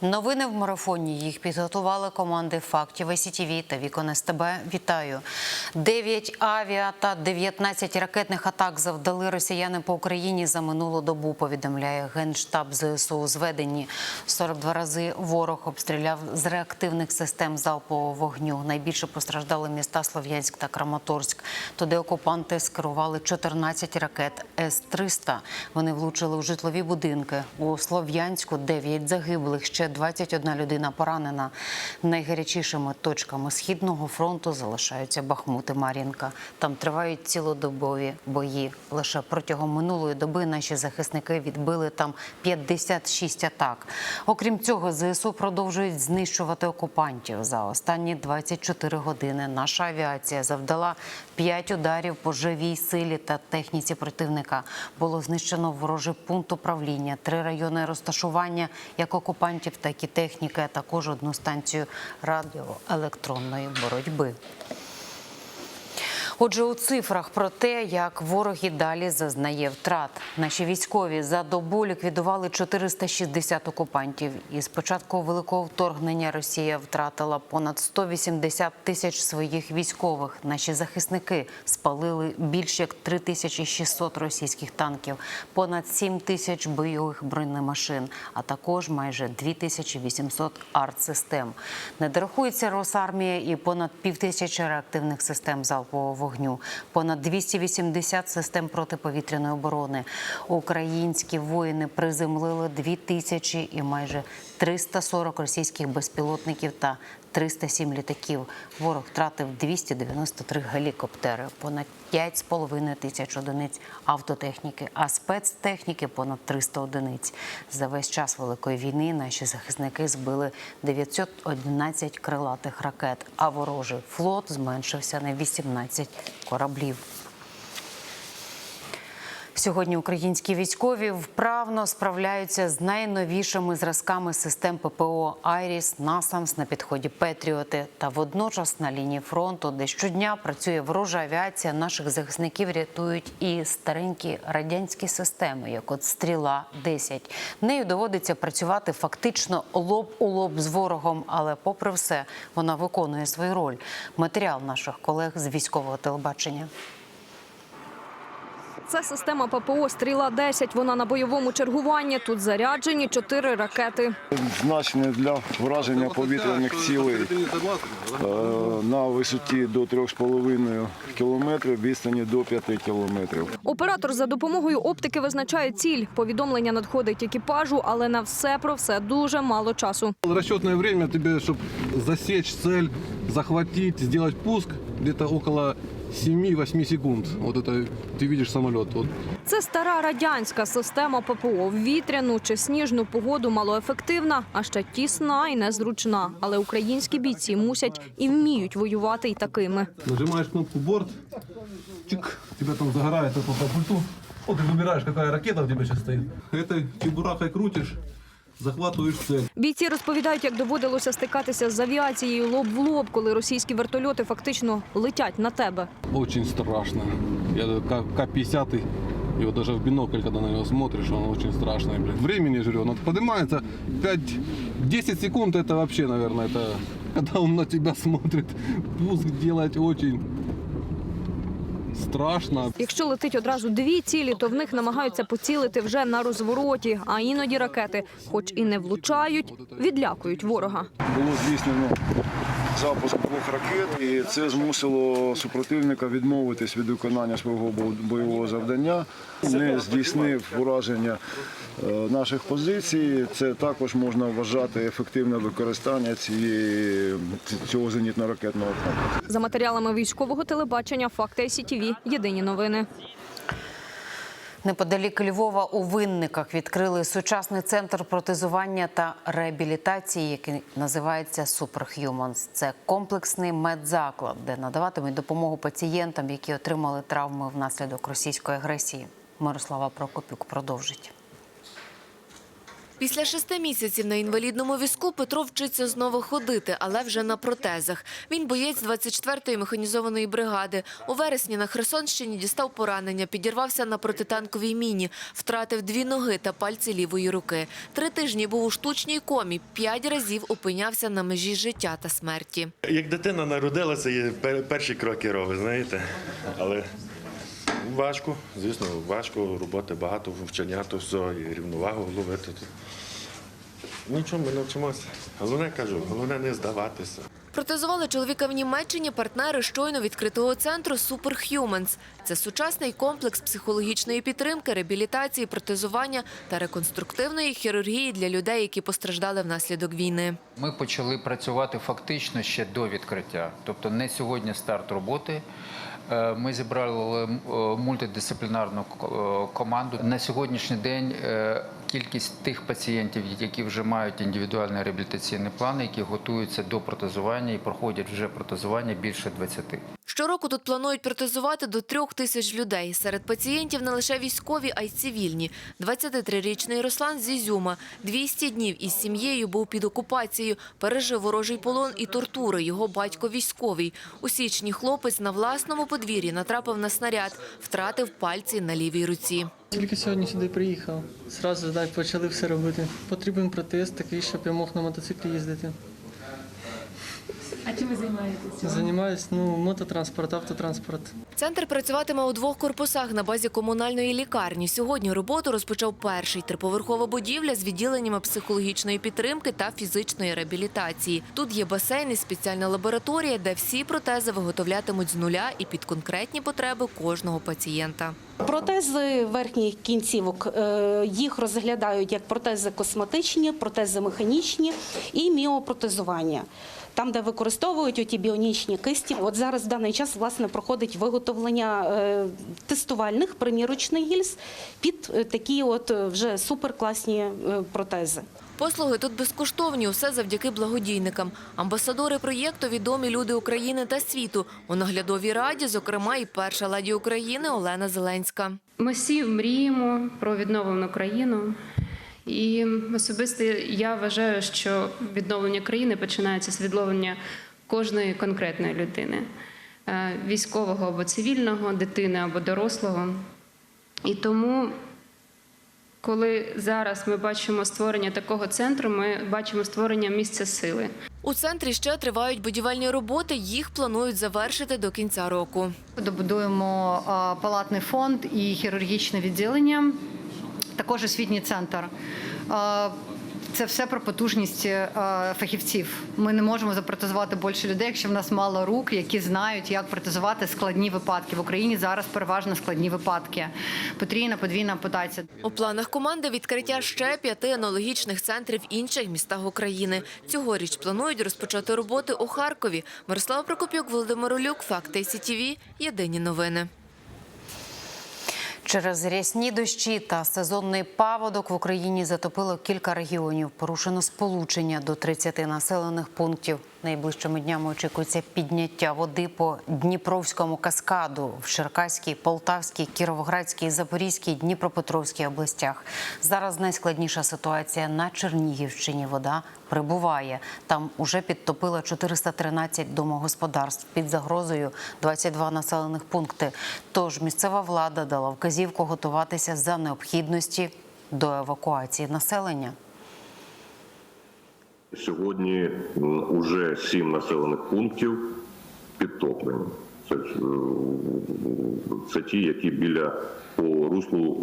Новини в марафоні їх підготували команди фактів СІТВ та Вікон СТБ. Вітаю. 9 авіа та 19 ракетних атак завдали росіяни по Україні за минулу добу. Повідомляє генштаб ЗСУ. Зведені 42 рази ворог обстріляв з реактивних систем залпового вогню. Найбільше постраждали міста Слов'янськ та Краматорськ. Туди окупанти скерували 14 ракет С-300. Вони влучили у житлові будинки. У Слов'янську 9 загиблих, ще 21 людина поранена. Найгарячішими точками східного фронту залишаються Бахмут і Мар'їнка. Там тривають цілодобові бої. Лише протягом минулої доби наші захисники відбили там 56 атак. Окрім цього, ЗСУ продовжують знищувати окупантів. За останні 24 години наша авіація завдала 5 ударів по живій силі та техніці противника. Було знищено ворожий пункт управління, три райони розташування як окупантів, так і техніки, а також одну станцію радіоелектронної боротьби. Отже, у цифрах про те, як ворог і далі зазнає втрат. Наші військові за добу ліквідували 460 окупантів. І з початку великого вторгнення Росія втратила понад 180 тисяч своїх військових. Наші захисники спалили більш як 3600 російських танків, понад 7 тисяч бойових бронемашин, а також майже 2800 артсистем. Не дорахується Росармія і понад півтисячі реактивних систем залпового вогню, понад 280 систем протиповітряної оборони. Українські воїни приземлили 2000 і майже 340 російських безпілотників та 307 літаків. Ворог втратив 293 гелікоптери, понад 5,5 тисяч одиниць автотехніки, а спецтехніки понад 300 одиниць. За весь час великої війни наші захисники збили 911 крилатих ракет, а ворожий флот зменшився на 18 кораблів. Сьогодні українські військові вправно справляються з найновішими зразками систем ППО Айріс, Насамс на підході Петріоти. Та водночас на лінії фронту, де щодня працює ворожа авіація, наших захисників рятують і старенькі радянські системи, як от стріла 10 Нею доводиться працювати фактично лоб у лоб з ворогом, але попри все вона виконує свою роль. Матеріал наших колег з військового телебачення. Це система ППО Стріла 10 Вона на бойовому чергуванні. Тут заряджені чотири ракети. Значне для враження повітряних цілей е, на висоті до 3,5 кілометрів, відстані до 5 кілометрів. Оператор за допомогою оптики визначає ціль. Повідомлення надходить екіпажу, але на все про все дуже мало часу. Расчетное время тебе, чтобы засечь цель, захватить, сделать пуск, где-то около 7-8 секунд. Вот это ты видишь самолет. Вот Це стара радянська система ППО. В вітряну чи сніжну погоду малоефективна, а ще тісна і незручна. Але українські бійці мусять і вміють воювати й такими. нажимаешь кнопку борт, чик, тебя там загорает это по пульту. Вот ты выбираешь, какая ракета у тебя сейчас стоит. Этой чебурахой крутишь, захватываешь цель. Бійці розповідають, як доводилося стикатися з авіацією лоб в лоб, коли російські вертольоти фактично летять на тебе. Очень страшно. Я К- К-50, и вот даже в бинокль, когда на него смотришь, он очень страшный. Блин. Времени, я же говорю, он поднимается 5-10 секунд, это вообще, наверное, это когда он на тебя смотрит, пуск делать очень страшно. Якщо летить одразу дві цілі, то в них намагаються поцілити вже на розвороті. А іноді ракети, хоч і не влучають, відлякують ворога. Було здійснено запуск двох ракет, і це змусило супротивника відмовитись від виконання свого бойового завдання. Не здійснив ураження е, наших позицій. Це також можна вважати ефективне використання цієї цього зенітно-ракетного комплексу. За матеріалами військового телебачення факти СІТВ. Єдині новини. Неподалік Львова у Винниках відкрили сучасний центр протезування та реабілітації, який називається Superhumans. Це комплексний медзаклад, де надаватимуть допомогу пацієнтам, які отримали травми внаслідок російської агресії. Мирослава Прокопюк продовжить. Після шести місяців на інвалідному візку Петро вчиться знову ходити, але вже на протезах. Він боєць 24-ї механізованої бригади. У вересні на Херсонщині дістав поранення, підірвався на протитанковій міні, втратив дві ноги та пальці лівої руки. Три тижні був у штучній комі, п'ять разів опинявся на межі життя та смерті. Як дитина народилася, перші кроки робить, знаєте. Але важко, звісно, важко, роботи багато, вчення, то все, і рівновагу ловити. Нічого, ми навчимося. Головне кажу, головне не здаватися. Протезували чоловіка в Німеччині партнери щойно відкритого центру Superhumans. Це сучасний комплекс психологічної підтримки, реабілітації, протезування та реконструктивної хірургії для людей, які постраждали внаслідок війни. Ми почали працювати фактично ще до відкриття, тобто не сьогодні старт роботи. Е, Ми зібрали е, мультидисциплінарну е, команду. На сьогоднішній день кількість тих пацієнтів, які вже мають індивідуальні реабілітаційні плани, які готуються до протезування і проходять вже протезування більше 20. Щороку тут планують протезувати до трьох тисяч людей. Серед пацієнтів не лише військові, а й цивільні. 23-річний Руслан з Ізюма 200 днів із сім'єю був під окупацією, пережив ворожий полон і тортури. Його батько військовий. У січні хлопець на власному подвір'ї натрапив на снаряд, втратив пальці на лівій руці. Тільки сьогодні сюди приїхав. Зразу так, почали все робити. Потрібен протез такий, щоб я мог на мотоциклі їздити. А чим ви займаєтеся? Займаюсь ну, мототранспорт, автотранспорт. Центр працюватиме у двох корпусах на базі комунальної лікарні. Сьогодні роботу розпочав перший триповерхова будівля з відділеннями психологічної підтримки та фізичної реабілітації. Тут є басейн і спеціальна лабораторія, де всі протези виготовлятимуть з нуля і під конкретні потреби кожного пацієнта. Протези верхніх кінцівок е, їх розглядають як протези косметичні, протези механічні і міопротезування. Там, де використовують оті біонічні кисті, от зараз в даний час власне проходить виготовлення е, тестувальних примірочних гільз під е, такі от е, вже суперкласні протези. Послуги тут безкоштовні, усе завдяки благодійникам. Амбасадори проєкту відомі люди України та світу. У наглядовій раді, зокрема, і перша леді України Олена Зеленська. Ми всі мріємо про відновлену країну. І особисто я вважаю, що відновлення країни починається з відновлення кожної конкретної людини військового або цивільного, дитини або дорослого. І тому, коли зараз ми бачимо створення такого центру, ми бачимо створення місця сили. У центрі ще тривають будівельні роботи. Їх планують завершити до кінця року. Добудуємо палатний фонд і хірургічне відділення, також освітній центр. Це все про потужність фахівців. Ми не можемо запротезувати більше людей, якщо в нас мало рук, які знають, як протезувати складні випадки. В Україні зараз переважно складні випадки. Потрійна, подвійна ампутація. У планах команди відкриття ще п'яти аналогічних центрів інших містах України. Цьогоріч планують розпочати роботи у Харкові. Мирослава Прокопюк, Володимир Олюк, Факти СІТІВІ. Єдині новини. Через рясні дощі та сезонний паводок в Україні затопило кілька регіонів. Порушено сполучення до 30 населених пунктів. Найближчими днями очікується підняття води по Дніпровському каскаду в Черкаській, Полтавській, Кіровоградській, Запорізькій, Дніпропетровській областях. Зараз найскладніша ситуація на Чернігівщині. Вода прибуває. Там уже підтопило 413 домогосподарств під загрозою 22 населених пункти. Тож місцева влада дала вказівку готуватися за необхідності до евакуації населення. Сьогодні вже сім населених пунктів підтоплені. Це, е, це ті, які біля по руслу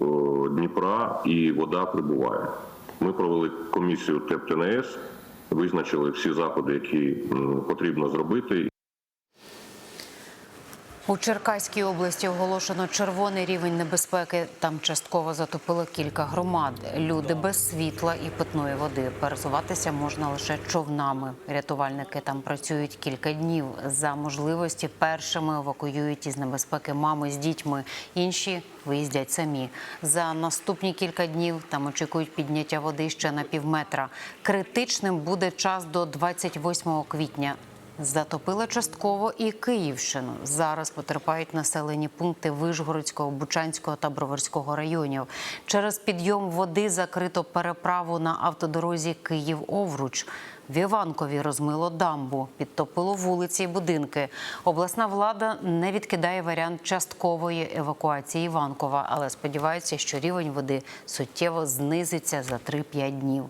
е, Дніпра і вода прибуває. Ми провели комісію ТЕП-ТНС, визначили всі заходи, які потрібно зробити. У Черкаській області оголошено червоний рівень небезпеки. Там частково затопило кілька громад. Люди без світла і питної води. Пересуватися можна лише човнами. Рятувальники там працюють кілька днів. За можливості першими евакуюють із небезпеки мами з дітьми. Інші виїздять самі. За наступні кілька днів там очікують підняття води ще на півметра. Критичним буде час до 28 квітня. Затопило частково і Київщину. Зараз потерпають населені пункти Вишгородського, Бучанського та Броварського районів. Через підйом води закрито переправу на автодорозі Київ-Овруч. В Іванкові розмило дамбу, підтопило вулиці і будинки. Обласна влада не відкидає варіант часткової евакуації Іванкова, але сподівається, що рівень води суттєво знизиться за 3-5 днів.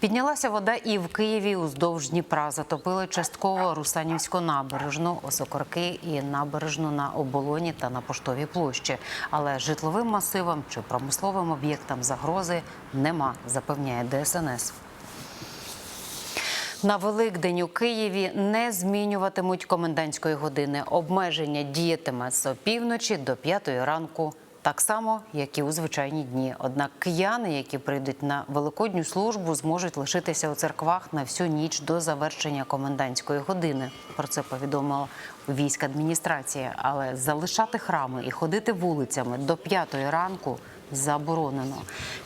Піднялася вода і в Києві уздовж Дніпра. Затопили частково Русанівську набережну, Осокорки і набережну на оболоні та на поштовій площі. Але житловим масивам чи промисловим об'єктам загрози нема, запевняє ДСНС. На Великдень у Києві не змінюватимуть комендантської години. Обмеження діятиме з опівночі до п'ятої ранку. Так само, як і у звичайні дні. Однак кияни, які прийдуть на великодню службу, зможуть лишитися у церквах на всю ніч до завершення комендантської години. Про це повідомила війська адміністрація. Але залишати храми і ходити вулицями до п'ятої ранку заборонено.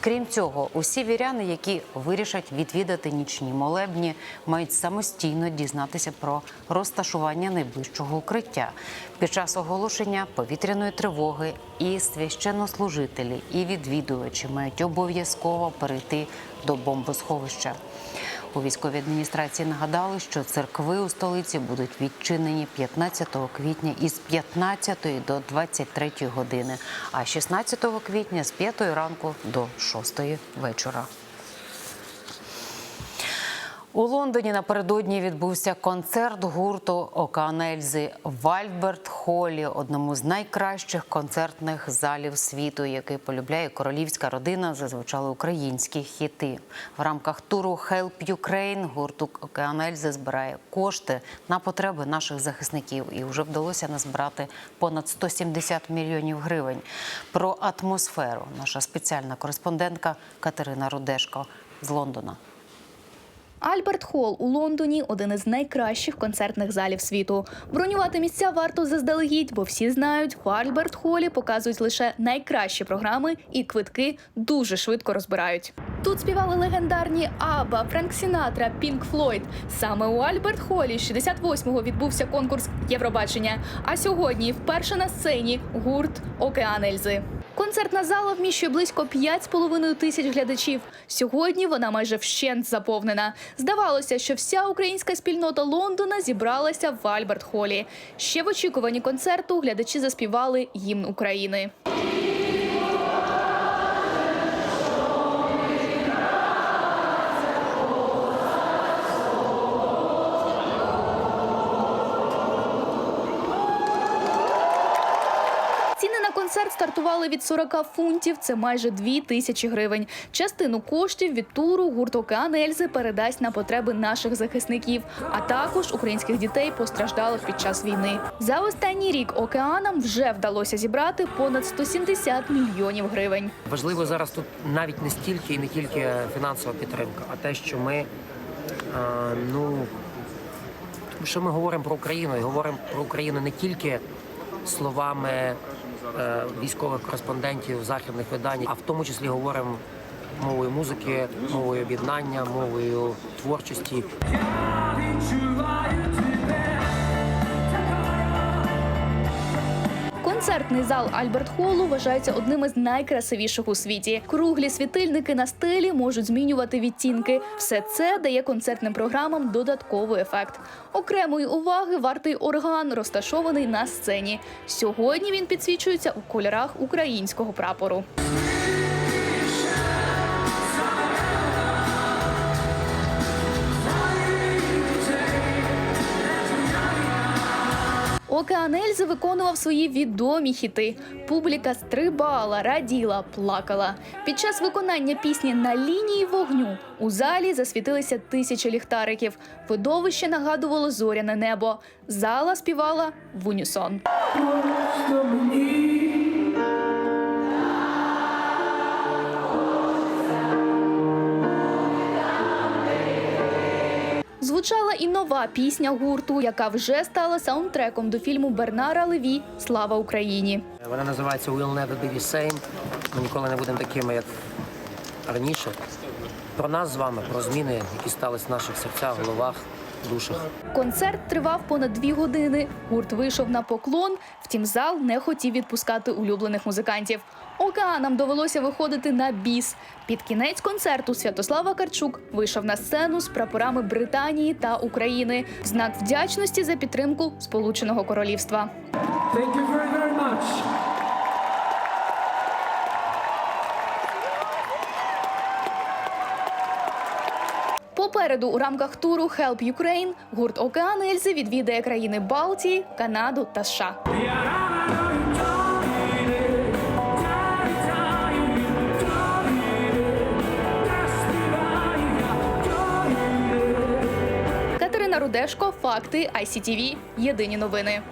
Крім цього, усі віряни, які вирішать відвідати нічні молебні, мають самостійно дізнатися про розташування найближчого укриття. Під час оголошення повітряної тривоги і священнослужителі, і відвідувачі мають обов'язково перейти до бомбосховища. У військовій адміністрації нагадали, що церкви у столиці будуть відчинені 15 квітня із 15 до 23 години, а 16 квітня з 5 ранку до 6 вечора. У Лондоні напередодні відбувся концерт гурту Океан Ельзи Холі, одному з найкращих концертних залів світу, який полюбляє королівська родина, зазвучали українські хіти. В рамках туру Help Ukraine гурт Океан Ельзи збирає кошти на потреби наших захисників і вже вдалося назбирати понад 170 мільйонів гривень. Про атмосферу наша спеціальна кореспондентка Катерина Рудешко з Лондона. Альберт Холл у Лондоні один із найкращих концертних залів світу. Бронювати місця варто заздалегідь, бо всі знають, в Альберт Холі показують лише найкращі програми, і квитки дуже швидко розбирають. Тут співали легендарні Аба, Френк Сінатра, Пінк Флойд. Саме у Альберт Холі 68-го відбувся конкурс Євробачення. А сьогодні вперше на сцені гурт Океан Ельзи. Концертна зала вміщує близько 5,5 тисяч глядачів. Сьогодні вона майже вщент заповнена. Здавалося, що вся українська спільнота Лондона зібралася в Альберт Холі. Ще в очікуванні концерту глядачі заспівали гімн України. Концерт стартували від 40 фунтів, це майже 2 тисячі гривень. Частину коштів від туру гурт Океан Ельзи передасть на потреби наших захисників, а також українських дітей постраждалих під час війни. За останній рік океанам вже вдалося зібрати понад 170 мільйонів гривень. Важливо зараз тут навіть не стільки і не тільки фінансова підтримка, а те, що ми ну що ми говоримо про Україну і говоримо про Україну не тільки словами е, військових кореспондентів західних видань, а в тому числі говоримо мовою музики, мовою об'єднання, мовою творчості. Концертний зал Альберт Холлу вважається одним із найкрасивіших у світі. Круглі світильники на стелі можуть змінювати відтінки. Все це дає концертним програмам додатковий ефект. Окремої уваги вартий орган, розташований на сцені. Сьогодні він підсвічується у кольорах українського прапору. Океан Ельзи виконував свої відомі хіти. Публіка стрибала, раділа, плакала. Під час виконання пісні на лінії вогню у залі засвітилися тисячі ліхтариків. Видовище нагадувало зоряне небо. Зала співала в унісон. Звучала і нова пісня гурту, яка вже стала саундтреком до фільму Бернара Леві Слава Україні. Вона називається We'll Never Be The Same. Ми ніколи не будемо такими, як раніше. Про нас з вами, про зміни, які стались в наших серцях, головах, душах. Концерт тривав понад дві години. Гурт вийшов на поклон, втім зал не хотів відпускати улюблених музикантів. Океанам довелося виходити на біс. Під кінець концерту Святослава Карчук вийшов на сцену з прапорами Британії та України в знак вдячності за підтримку Сполученого Королівства. Thank you very, very much. Попереду у рамках туру Help Ukraine гурт Океан Ельзи відвідає країни Балтії, Канаду та США. Катерина Рудешко, факти ICTV. Єдині новини.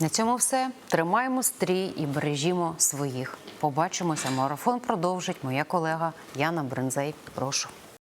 На цьому все. Тримаємо стрій і бережімо своїх. Побачимося. Марафон продовжить моя колега Яна Бринзей. Прошу.